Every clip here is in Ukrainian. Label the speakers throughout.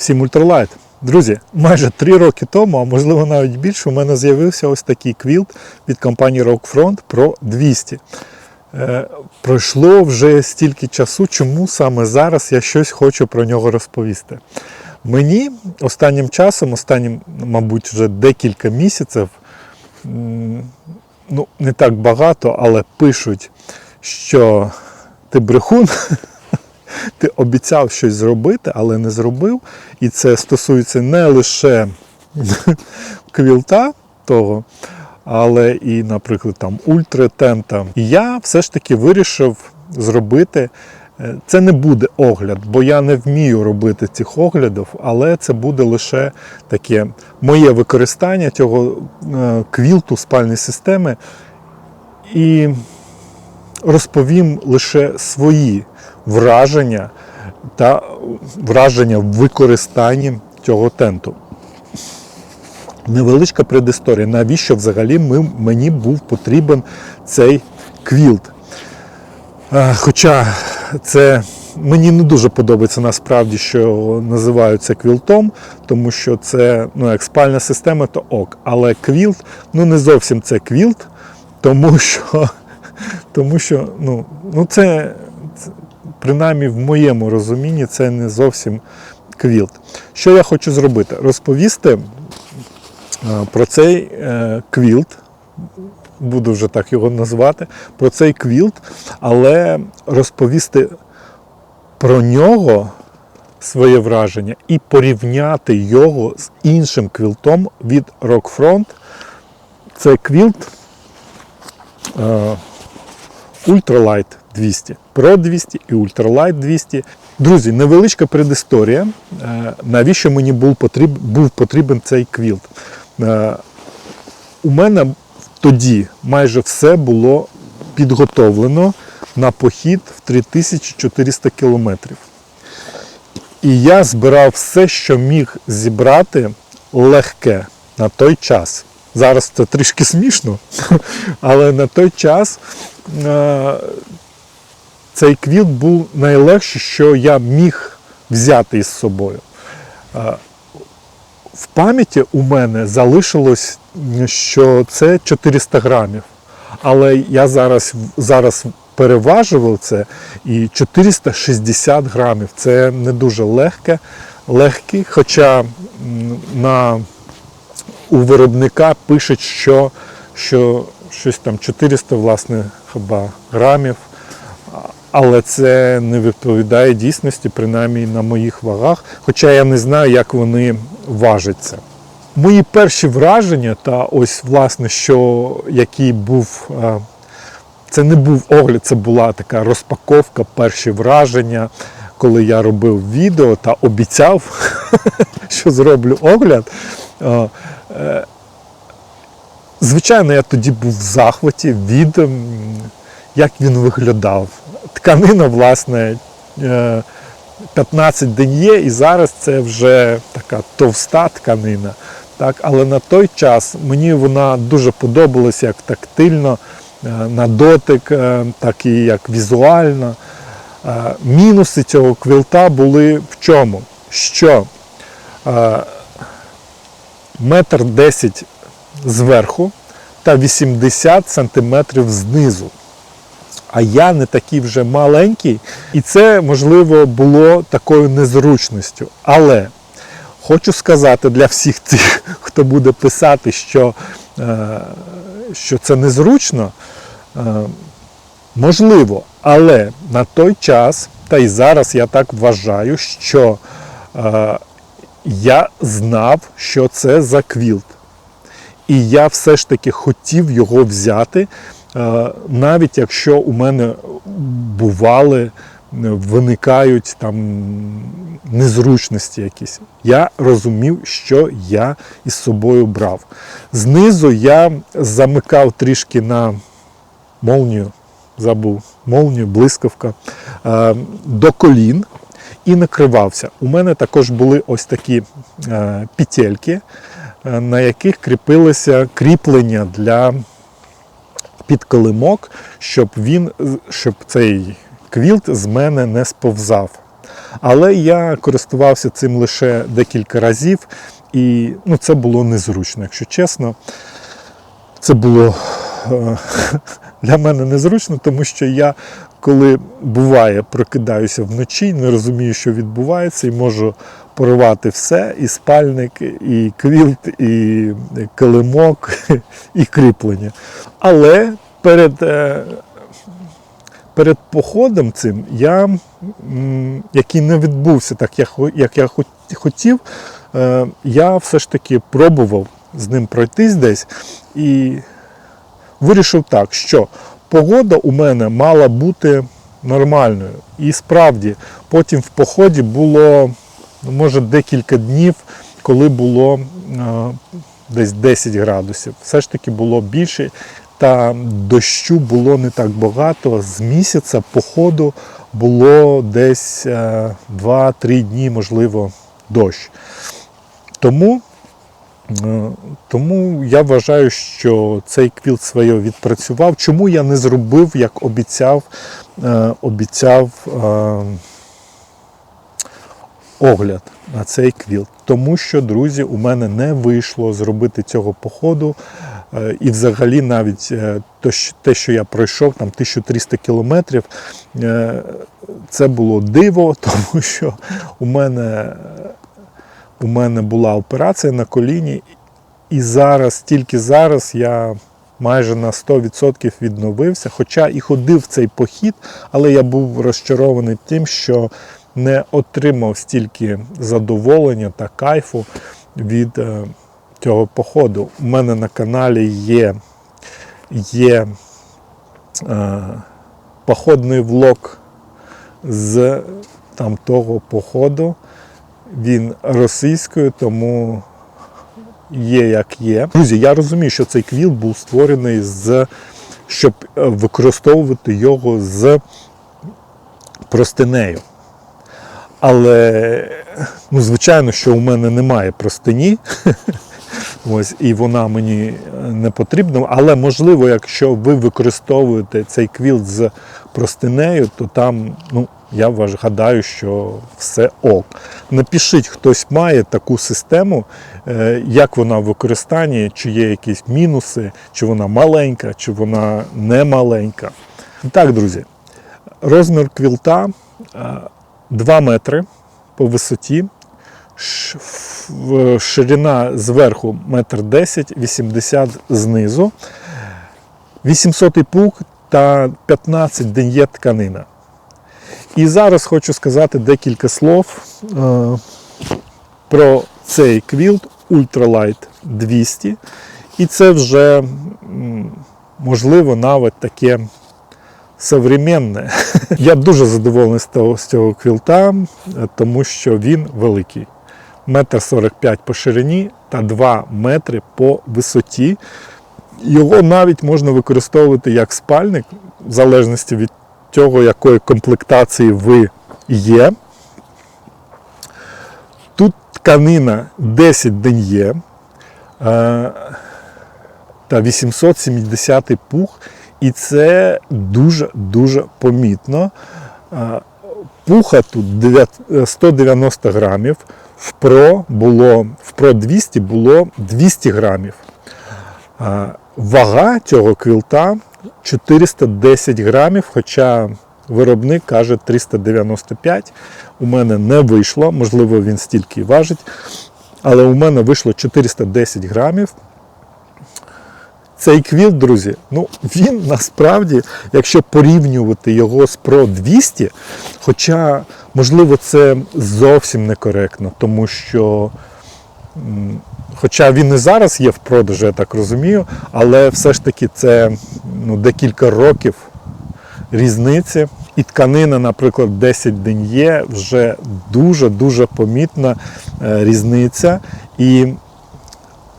Speaker 1: Всім ультралайт. Друзі, майже три роки тому, а можливо навіть більше, у мене з'явився ось такий квілт від компанії Rockfront Pro 200. Е, пройшло вже стільки часу, чому саме зараз я щось хочу про нього розповісти. Мені останнім часом, останнім, мабуть, вже декілька місяців, ну, не так багато, але пишуть, що ти брехун, ти обіцяв щось зробити, але не зробив. І це стосується не лише квілта того, але і, наприклад, там ультратента. І я все ж таки вирішив зробити. е, Це не буде огляд, бо я не вмію робити цих оглядів, але це буде лише таке моє використання цього е, квілту спальної системи. І розповім лише свої враження та враження в використанні цього тенту. Невеличка предісторія, навіщо взагалі ми, мені був потрібен цей квілт. Е, Хоча це мені не дуже подобається насправді, що називають це квілтом, тому що це ну, як спальна система, то ок. Але квілт, ну не зовсім це квілт, тому що, тому що ну, ну це, це принаймні в моєму розумінні це не зовсім квілт. Що я хочу зробити? Розповісти е, про цей е, квілт, буду вже так його назвати, про цей квілт, але розповісти про нього своє враження і порівняти його з іншим квілтом від Rockfront. Це квілт е, Ultralight 200, Pro 200 і Ultralight 200. Друзі, невеличка предісторія. Е, Навіщо мені був потрібен, був потрібен цей квілт? Е, У мене тоді майже все було підготовлено на похід в 3400 кілометрів. І я збирав все, що міг зібрати легке на той час. Зараз це трішки смішно, але на той час е, цей квіт був найлегший, що я міг взяти із собою. Е, В пам'яті у мене залишилось, що це 400 грамів. Але я зараз, зараз переважував це і 460 грамів. Це не дуже легке, легкий, хоча на, у виробника пишуть, що, що щось там 400 власне, хіба, грамів. Але це не відповідає дійсності, принаймні на моїх вагах. Хоча я не знаю, як вони важаться. Мої перші враження, та ось власне, що який був. е, Це не був огляд, це була така розпаковка, перші враження, коли я робив відео та обіцяв, що зроблю огляд. Е, е, Звичайно, я тоді був в захваті від як він виглядав. Тканина, власне, е, 15 день є, і зараз це вже така товста тканина. Так? Але на той час мені вона дуже подобалася як тактильно, е, на дотик, е, так і як візуально. Е, Мінуси цього квілта були в чому? Що е, метр десять зверху та 80 сантиметрів знизу. А я не такий вже маленький, і це можливо було такою незручністю. Але хочу сказати для всіх тих, хто буде писати, що, е, що це незручно, е, можливо, але на той час, та й зараз я так вважаю, що е, я знав, що це за квілт. І я все ж таки хотів його взяти, е, навіть якщо у мене бували, е, виникають там незручності якісь. Я розумів, що я із собою брав. Знизу я замикав трішки на молнію, забув, молнію, блискавка, е, до колін і накривався. У мене також були ось такі е, петельки, е, на яких кріпилися кріплення для підкилимок, щоб він, щоб цей квілт з мене не сповзав. Але я користувався цим лише декілька разів, і ну, це було незручно, якщо чесно. Це було для мене незручно, тому що я, коли буває, прокидаюся вночі, не розумію, що відбувається, і можу порвати все: і спальник, і квілт, і килимок, і кріплення. Але перед, е, перед походом цим я, який не відбувся так, як я хотів, е, я все ж таки пробував з ним пройтись десь і вирішив так, що погода у мене мала бути нормальною. І справді, потім в поході було, ну, може, декілька днів, коли було е, десь 10 градусів. Все ж таки було більше, та дощу було не так багато. З місяця походу було десь е, 2-3 дні, можливо, дощ. Тому Е, Тому я вважаю, що цей квілт своє відпрацював. Чому я не зробив, як обіцяв, е, обіцяв е, огляд на цей квілт? Тому що, друзі, у мене не вийшло зробити цього походу. Е, І взагалі навіть е, те, що я пройшов, там 1300 кілометрів, е, це було диво, тому що у мене у мене була операція на коліні, і зараз, тільки зараз я майже на 100% відновився. Хоча і ходив в цей похід, але я був розчарований тим, що не отримав стільки задоволення та кайфу від е, цього походу. У мене на каналі є, є е, походний влог з там того походу. Він російською, тому є як є. Друзі, я розумію, що цей квіл був створений з щоб е, використовувати його з простинею. Але, ну, звичайно, що у мене немає простині. Ось, і вона мені е, не потрібна. Але можливо, якщо ви використовуєте цей квілт з простинею, то там, ну, я вваж- гадаю, що все ок. Напишіть, хтось має таку систему, е, як вона в використанні, чи є якісь мінуси, чи вона маленька, чи вона не маленька. Так, друзі, розмір квілта е, 2 метри по висоті. Ширина зверху 1,10 м, 80 знизу, 800 пук та 15 ден'є тканина. І зараз хочу сказати декілька слов е, про цей квілт Ultralight 200. І це вже, можливо, навіть таке современне. Я дуже задоволений з цього квілта, е, тому що він великий. Метр 45 по ширині та 2 метри по висоті. Його навіть можна використовувати як спальник, в залежності від того, якої комплектації ви є. Тут тканина 10 ден'є е, та 870 пух, і це дуже-дуже помітно. Пуха тут 9 е, 190 грамів, в Pro, було, в Pro 200 було 200 грамів. Вага цього квілта 410 грамів, хоча виробник каже 395. У мене не вийшло, можливо, він стільки і важить. Але у мене вийшло 410 грамів. Цей квілт, друзі, ну він насправді, якщо порівнювати його з Pro 200, хоча, можливо, це зовсім некоректно, тому що Хоча він і зараз є в продажу, я так розумію, але все ж таки це ну, декілька років різниці. І тканина, наприклад, 10 день є, вже дуже-дуже помітна е, різниця. І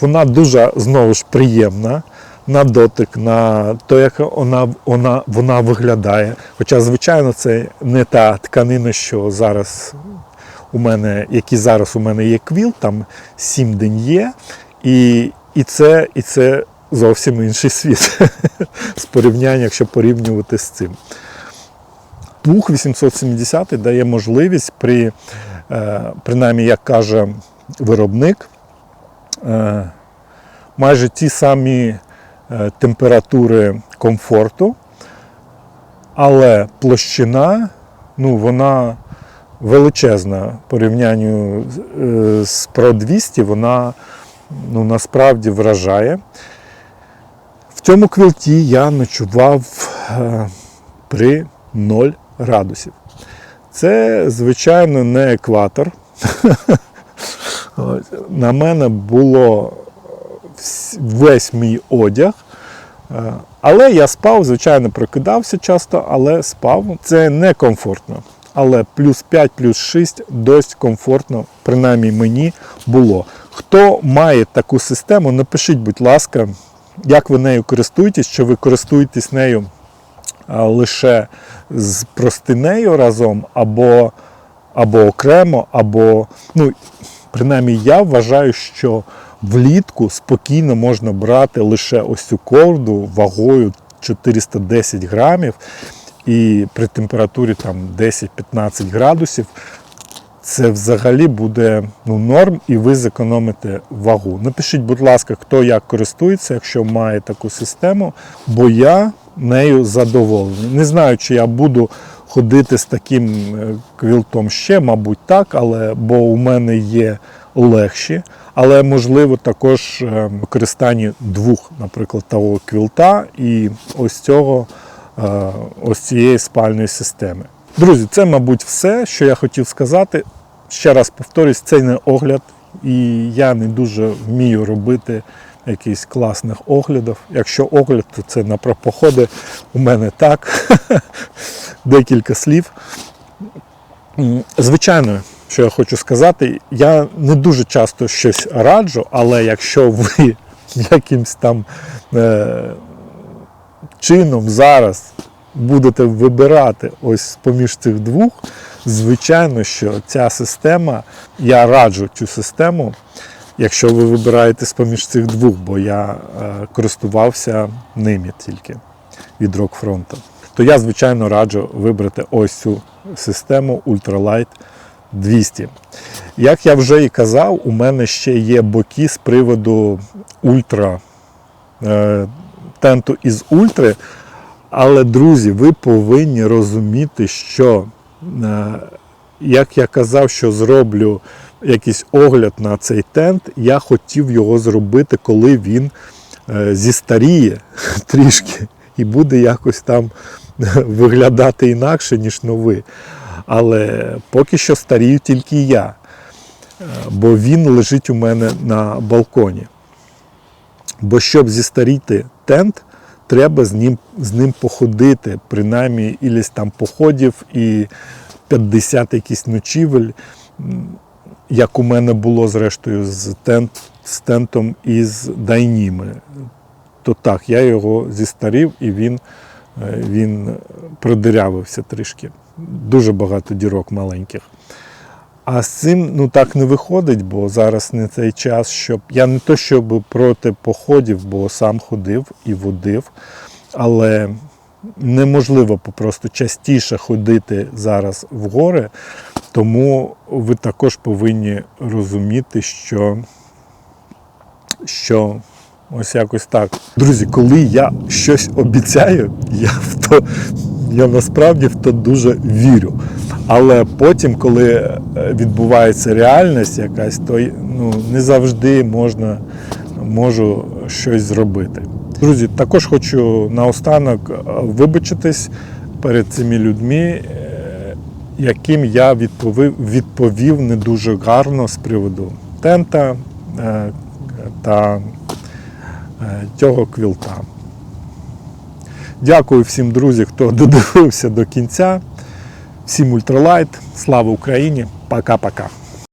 Speaker 1: вона дуже знову ж приємна на дотик, на те, як вона, вона, вона виглядає. Хоча, звичайно, це не та тканина, що зараз у мене, які зараз у мене є квіл, там 7 день є, і, і, це, і це зовсім інший світ з порівняння, якщо порівнювати з цим. пух 870 дає можливість при, е, принаймні, як каже виробник, е, майже ті самі температури комфорту, але площина, ну, вона величезна в порівнянні з- е, Pro 200, вона ну, насправді вражає. В цьому квилті я ночував е, при 0 градусів. Це, звичайно, не екватор. На мене було весь мій одяг. Е, Але я спав, звичайно, прокидався часто, але спав. Це не комфортно. Але плюс 5, плюс 6 досить комфортно, принаймні мені було. Хто має таку систему, напишіть, будь ласка, як ви нею користуєтесь, чи ви користуєтесь нею лише з простинею разом, або, або окремо, або ну, принаймні я вважаю, що влітку спокійно можна брати лише ось цю ковдру вагою 410 грамів, і при температурі там 10-15 градусів це взагалі буде ну, норм, і ви зекономите вагу. Напишіть, будь ласка, хто як користується, якщо має таку систему, бо я нею задоволений. Не знаю, чи я буду ходити з таким е, квілтом ще, мабуть, так, але бо у мене є легші. Але можливо також е, використання двох, наприклад, того квілта і ось цього е, ось цієї спальної системи. Друзі, це, мабуть, все, що я хотів сказати. Ще раз повторюсь, це не огляд, і я не дуже вмію робити якісь класних оглядів. Якщо огляд, то це на про походи. У мене так. Декілька слів. Звичайно, що я хочу сказати, я не дуже часто щось раджу, але якщо ви якимсь там е, чином зараз будете вибирати ось поміж цих двох, звичайно, що ця система, я раджу цю систему, якщо ви вибираєте з-поміж цих двох, бо я е, користувався ними тільки від Rockfront, то я, звичайно, раджу вибрати ось цю систему Ultralight 200. Як я вже і казав, у мене ще є боки з приводу ультра е, тенту із ультри. Але, друзі, ви повинні розуміти, що е, як я казав, що зроблю якийсь огляд на цей тент, я хотів його зробити, коли він е, зістаріє трішки і буде якось там виглядати інакше, ніж новий. Але поки що старію тільки я, е, бо він лежить у мене на балконі. Бо щоб зістаріти тент, треба з ним, з ним походити, принаймні, ілісь там походів і 50 якісь ночівель, як у мене було зрештою з, тент, з тентом із Дайніми. То так, я його зістарів і він, е, він продирявився трішки. Дуже багато дірок маленьких. А з цим ну так не виходить, бо зараз не цей час, щоб я не то, щоб проти походів, бо сам ходив і водив, але неможливо просто частіше ходити зараз в гори, тому ви також повинні розуміти, що, що ось якось так. Друзі, коли я щось обіцяю, я в то я насправді в то дуже вірю. Але потім, коли е, відбувається реальність якась, то ну, не завжди можна можу щось зробити. Друзі, також хочу наостанок е, вибачитись перед цими людьми, е, яким я відповів, відповів не дуже гарно з приводу тента та цього квілта. Дякую всім друзі, хто додивився до кінця. Всім ультралайт. Слава Україні! Пока-пока.